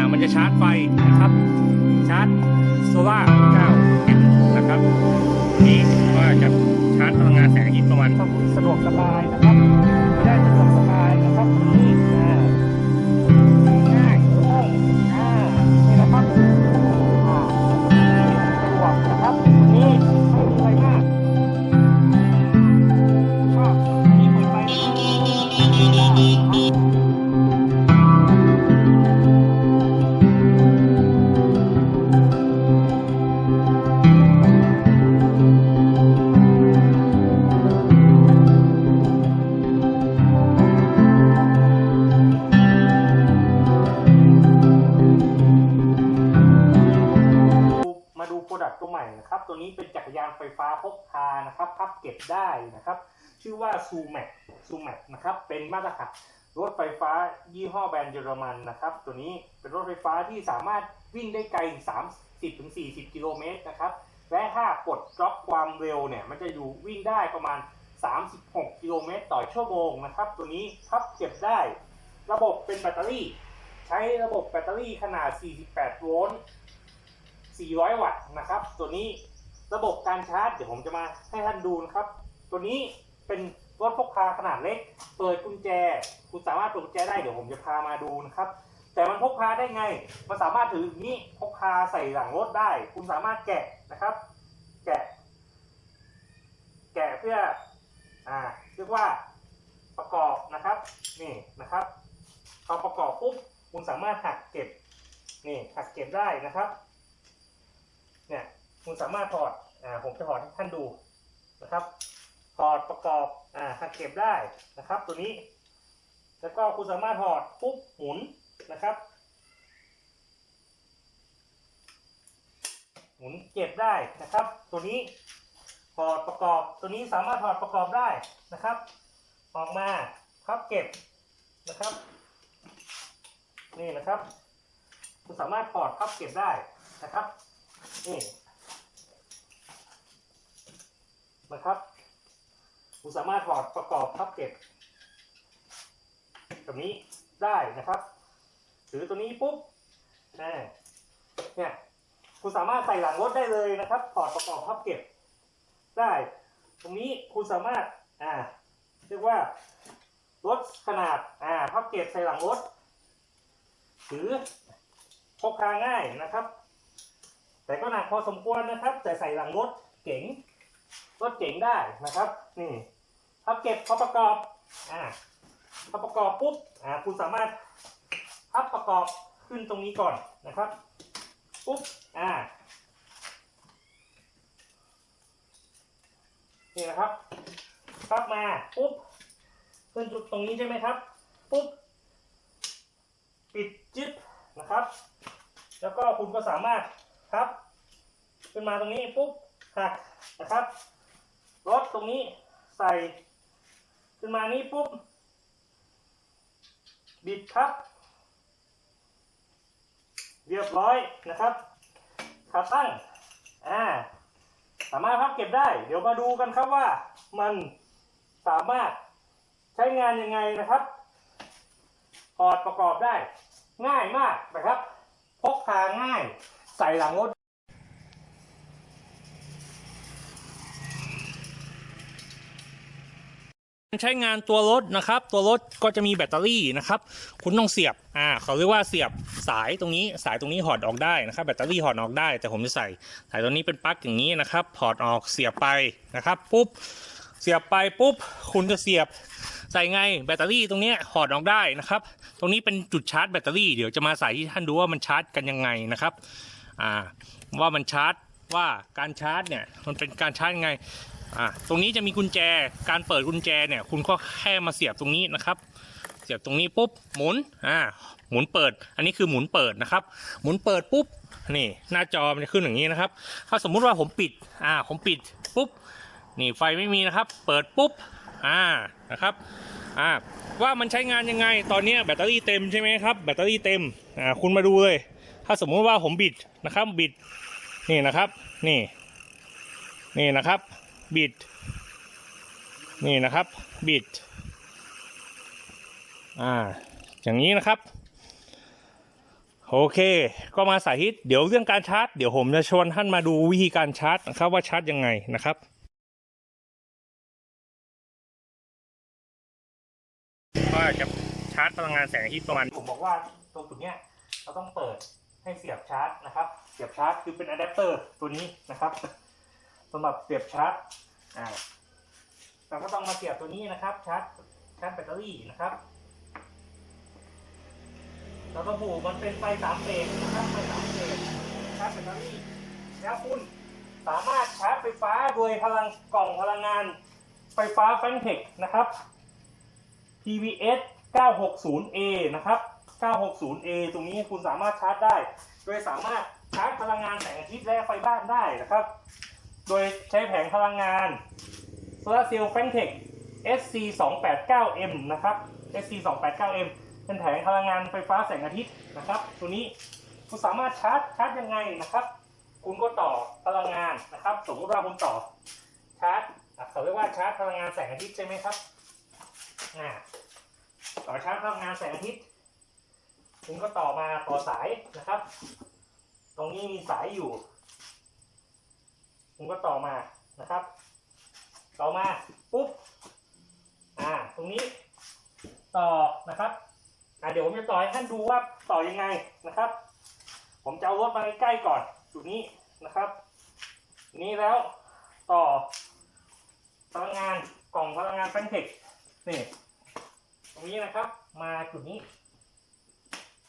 ามันจะชาร์จไฟนะครับ ชาร์จโซล่า9เอ็มนะครับนี่ก็จะชาร์จพลังงานแสงอาทิตย์ประมาณสะดวกสบายนะครับ ชื่อว่า z u m a c z u m a c นะครับ เป็นมาตรฐานรถไฟฟ้ายี่ห้อแบรนด์เยอรมันนะครับ ตัวนี้เป็นรถไฟฟ้าที่สามารถวิ่งได้ไกลถึง30-40 กิโลเมตรนะครับ และถ้ากดล็อกความเร็วเนี่ย มันจะอยู่วิ่งได้ประมาณ 36 กิโลเมตรต่อชั่วโมงนะครับ ตัวนี้พับเก็บได้ ระบบเป็นแบตเตอรี่ ใช้ระบบแบตเตอรี่ขนาด 48 โวลต์ 400 วัตต์นะครับ ตัวนี้ระบบการชาร์จ เดี๋ยวผมจะมาให้ท่านดูนะครับ ตัวนี้ เป็นรถพกพาขนาดเล็ก เปิดกุญแจ คุณสามารถเปิดกุญแจได้เดี๋ยวผมจะพามาดูนะครับ แต่มันพกพาได้ไง มันสามารถถืออย่างนี้พกพาใส่หลังรถได้ คุณสามารถแกะนะครับ แกะ แกะเพื่อ อ่า เรียกว่าประกอบนะครับ นี่นะครับพอประกอบปุ๊บคุณสามารถหักเก็บ นี่หักเก็บได้นะครับ เนี่ย คุณสามารถถอด อ่า ผมจะถอดให้ท่านดูนะครับ ถอดประกอบอ่าหักเก็บได้นะครับ ตัวนี้ แล้วก็คุณสามารถถอดปุ๊บหมุนนะครับ หมุนเก็บได้นะครับ ตัวนี้ถอดประกอบตัวนี้สามารถถอดประกอบได้นะครับ ออกมาพับเก็บนะครับ นี่นะครับ คุณสามารถถอดพับเก็บได้นะครับนี่นะครับ คุณสามารถถอดประกอบพับเก็บแบบนี้ได้นะครับหรือตัวนี้ปุ๊บเนี่ยคุณสามารถใส่หลังรถได้เลยนะครับถอดประกอบพับเก็บได้ ตรงนี้คุณสามารถอ่าเรียกว่ารถขนาดอ่าพับเก็บใส่หลังรถหรือพกพาง่ายนะครับ แต่ก็หนักพอสมควรนะครับ แต่ใส่หลังรถเก๋ง รถเก๋งได้นะครับ นี่พับเก็บพอประกอบอ่าพอประกอบปุ๊บอ่าคุณสามารถพับประกอบขึ้นตรงนี้ก่อนนะครับปุ๊บอ่านี่นะครับพับมาปุ๊บขึ้นจุดตรงนี้ใช่ไหมครับปุ๊บปิดจิ๊บนะครับ แล้วก็คุณก็สามารถพับ ขึ้นมาตรงนี้ปุ๊บ หักนะครับรถตรงนี้ใส่ขึ้นมานี้ปุ๊บ บิดครับ เรียบร้อยนะครับขาตั้งอ่าสามารถพับเก็บได้ เดี๋ยวมาดูกันครับว่ามันสามารถใช้งานยังไงนะครับถอดประกอบได้ ง่ายมากนะครับ พกพาง่าย ใส่หลังรถ ใช้งานตัวรถนะครับ ตัวรถก็จะมีแบตเตอรี่นะครับ คุณต้องเสียบอ่าเขาเรียกว่าเสียบสายตรงนี้สายตรงนี้ถอดออกได้นะครับ แบตเตอรี่ถอดออกได้ แต่ผมจะใส่สายตรงนี้เป็นปลั๊กอย่างนี้นะครับถอดออกเสียบไปนะครับปุ๊บเสียบไปปุ๊บคุณจะเสียบใส่ไงแบตเตอรี่ตรงนี้ยถอดออกได้นะครับ ตรงนี้เป็นจุดชาร์จแบตเตอรี่เดี๋ยวจะมาใส่ที่ท่านดูว่ามันชาร์จกันยังไงนะครับอ่าว่ามันชาร์จว่าการชาร์จเนี่ยมันเป็นการชาร์จยังไง อ่าตรงนี้จะมีกุญแจการเปิดกุญแจเนี่ย คุณก็แค่มาเสียบตรงนี้นะครับ เสียบตรงนี้ปุ๊บหมุนอ่าหมุนเปิด อันนี้คือหมุนเปิดนะครับ หมุนเปิดปุ๊บนี่หน้าจอมันจะขึ้นอย่างนี้นะครับ ถ้าสมมุติว่าผมปิดอ่าผมปิดปุ๊บนี่ไฟไม่มีนะครับ เปิดปุ๊บอ่านะครับอ่าว่ามันใช้งานยังไงตอนนี้แบตเตอรี่เต็มใช่ไหมครับแบตเตอรี่เต็มอ่าคุณมาดูเลย ถ้าสมมุติว่าผมบิดนะครับบิดนี่นะครับ นี่ นี่นะครับ บิด นี่นะครับ บิด อ่า อย่างนี้นะครับ โอเค ก็มาสาธิต เดี๋ยวเรื่องการชาร์จ เดี๋ยวผมจะชวนท่านมาดูวิธีการชาร์จนะครับ ว่าชาร์จยังไงนะครับก็จะชาร์จพลังงานแสงอาทิตย์ประมาณ ผมบอกว่าตรงจุดเนี้ยเราต้องเปิดให้เสียบชาร์จนะครับ เสียบชาร์จคือเป็นอะแดปเตอร์ตัวนี้นะครับ สำหรับเสียบชาร์จอ่าเราก็ต้องมาเสียบตัวนี้นะครับชาร์จชาร์จแบตเตอรี่นะครับเราต้องผูกมันเป็นไฟสามเฟสนะครับไฟสามเฟสชาร์จแบตเตอรี่แล้วคุณสามารถชาร์จไฟฟ้าโดยพลังกล่องพลังงานไฟฟ้าแฟนเทคนะครับ PVS 960A นะครับ 960A ตรงนี้คุณสามารถชาร์จได้ โดยสามารถชาร์จพลังงานแสงอาทิตย์และไฟบ้านได้นะครับ โดยใช้แผงพลังงานโซลาร์เซลล์แฟนเทค SC 2 8 9 M นะครับ SC 2 8 9 M เป็นแผงพลังงานไฟฟ้าแสงอาทิตย์นะครับ ตัวนี้คุณสามารถชาร์จชาร์จยังไงนะครับ คุณก็ต่อพลังงานนะครับ สมมติว่าคุณต่อชาร์จอะเขาเรียกว่าชาร์จพลังงานแสงอาทิตย์ใช่ไหมครับอ่าต่อชาร์จพลังงานแสงอาทิตย์คุณก็ต่อมาต่อสายนะครับ ตรงนี้มีสายอยู่ คุณก็ต่อมานะครับ ต่อมาปุ๊บอ่าตรงนี้ต่อนะครับอ่าเดี๋ยวผมจะต่อให้ท่านดูว่าต่อยังไงนะครับ ผมจะเอารถมาใกล้ๆก่อนจุดนี้นะครับ นี่แล้วต่อพลังงานกล่องพลังงานแฟนเทคนี่ตรงนี้นะครับ มาจุดนี้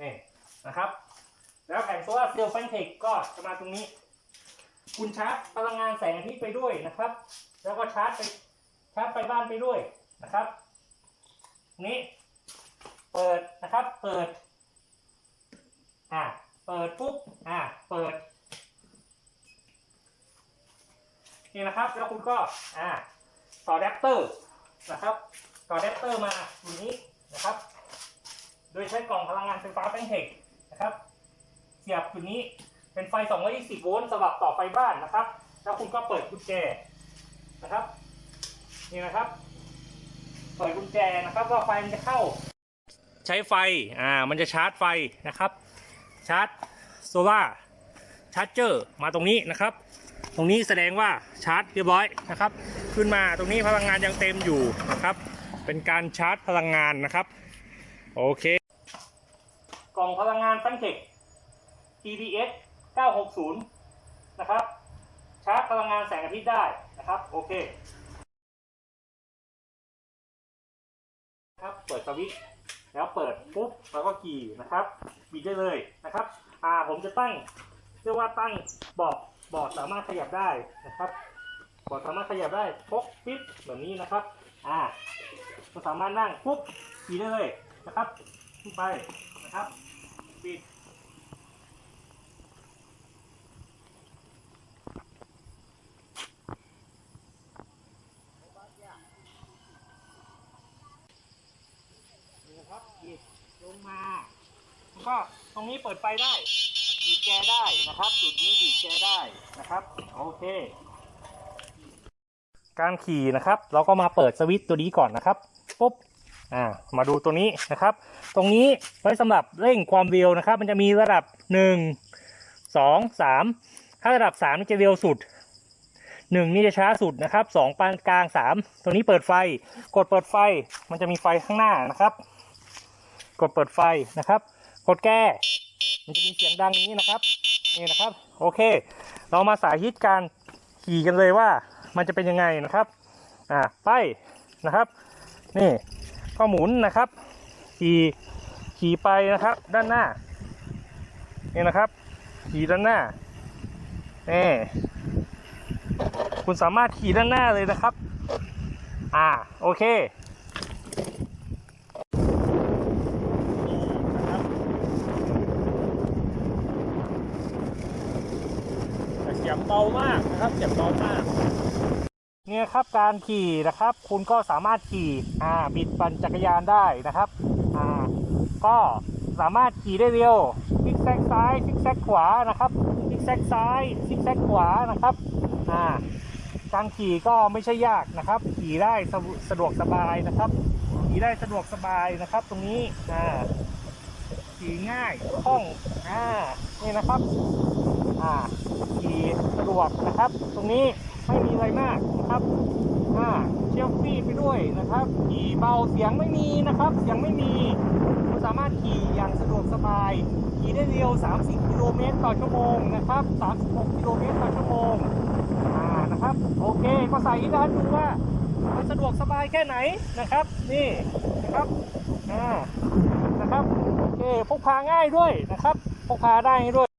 นี่นะครับ แล้วแผงโซลาร์เซลล์แฟนเทคก็จะมาตรงนี้ คุณชาร์จพลังงานแสงอาทิตย์ไปด้วยนะครับ แล้วก็ชาร์จไปชาร์จไปบ้านไปด้วยนะครับ นี้ เปิดนะครับ เปิด อ่าเปิดปุ๊บ อ่าเปิด นี่นะครับ แล้วคุณก็ อ่าต่อแดปเตอร์นะครับ ต่อแดปเตอร์มาอยู่นี้นะครับ โดยใช้กล่องพลังงานไฟฟ้าแฟงเทคนะครับ เสียบอยู่นี้ เป็นไฟ 220 โวลต์สำหรับต่อไฟบ้านนะครับ แล้วคุณก็เปิดกุญแจนะครับ นี่นะครับ เปิดกุญแจนะครับว่าไฟมันจะเข้า ใช้ไฟ อ่า มันจะชาร์จไฟนะครับ ชาร์จโซล่าชาร์จเจอร์มาตรงนี้นะครับ ตรงนี้แสดงว่าชาร์จเรียบร้อยนะครับ ขึ้นมาตรงนี้พลังงานยังเต็มอยู่นะครับ เป็นการชาร์จพลังงานนะครับ โอเค กล่องพลังงานฟันเทค PDS 960 นะครับ ชาร์จพลังงานแสงอาทิตย์ได้นะครับ โอเค ครับ เปิดสวิตช์แล้วเปิดปุ๊บแล้วก็ขี่นะครับบิดได้เลยนะครับ อ่า ผมจะตั้งเรียกว่าตั้งบาะเบาะสามารถขยับได้นะครับบาะสามารถขยับได้ปกปิ๊บแบบนี้นะครับ อ่าก็สามารถนั่งปุ๊บขี่ได้เลยนะครับขึ้นไปนะครับปิด นี่นะครับหยิบลงมาแล้ว ก็ตรงนี้เปิดไฟได้ดีดแกได้นะครับ จุดนี้ดีดแกได้นะครับโอเค การขี่นะครับ เราก็มาเปิดสวิตช์ตัวนี้ก่อนนะครับปุ๊บอ่ามาดูตัวนี้นะครับ ตรงนี้ไว้สำหรับเร่งความเร็วนะครับ มันจะมีระดับหนึ่งสองสามถ้าระดับสามนี่จะเร็วสุดหนึ่งนี่จะช้าสุดนะครับสองปานกลางสามตัวนี้เปิดไฟ กดเปิดไฟ มันจะมีไฟข้างหน้านะครับ กดเปิดไฟนะครับ กดแก้มันจะมีเสียงดังนี้นะครับนี่นะครับ โอเค เรามาสาธิตการขี่กันเลยว่า มันจะเป็นยังไงนะครับอ่าไปนะครับ นี่ก็หมุนนะครับ ขี่ขี่ไปนะครับ ด้านหน้านี่นะครับ ขี่ด้านหน้านี่คุณสามารถขี่ด้านหน้าเลยนะครับ อ่าโอเค แต่เสียงเบามากนะครับเสียงมากเนี่ยครับการขี่นะครับ คุณก็สามารถขี่อ่าบิดปั่นจักรยานได้นะครับอ่าก็สามารถขี่ได้เร็วซิกแซกซ้ายซิกแซกขวานะครับซิกแซกซ้ายซิกแซกขวานะครับอ่าการขี่ก็ไม่ใช่ยากนะครับ ขี่ได้สะสะดวกสบายนะครับ ขี่ได้สะดวกสบายนะครับ ตรงนี้อ่าขี่ง่ายคล่องอ่านี่นะครับ อ่าขี่สะดวกนะครับ ตรงนี้ไม่มีอะไรมากนะครับอ่าเชลฟี่ไปด้วยนะครับขี่เบาเสียงไม่มีนะครับ เสียงไม่มีคุณสามารถขี่อย่างสะดวกสบาย ขี่ได้เร็ว 30 กิโลเมตรต่อชั่วโมงนะครับ 36 กิโลเมตรต่อชั่วโมงอ่านะครับ โอเค ก็ใส่ให้ด้านดูว่ามันสะดวกสบายแค่ไหนนะครับ นี่นะครับอ่านะครับ โอเค พกพาง่ายด้วยนะครับ พกพาได้ด้วย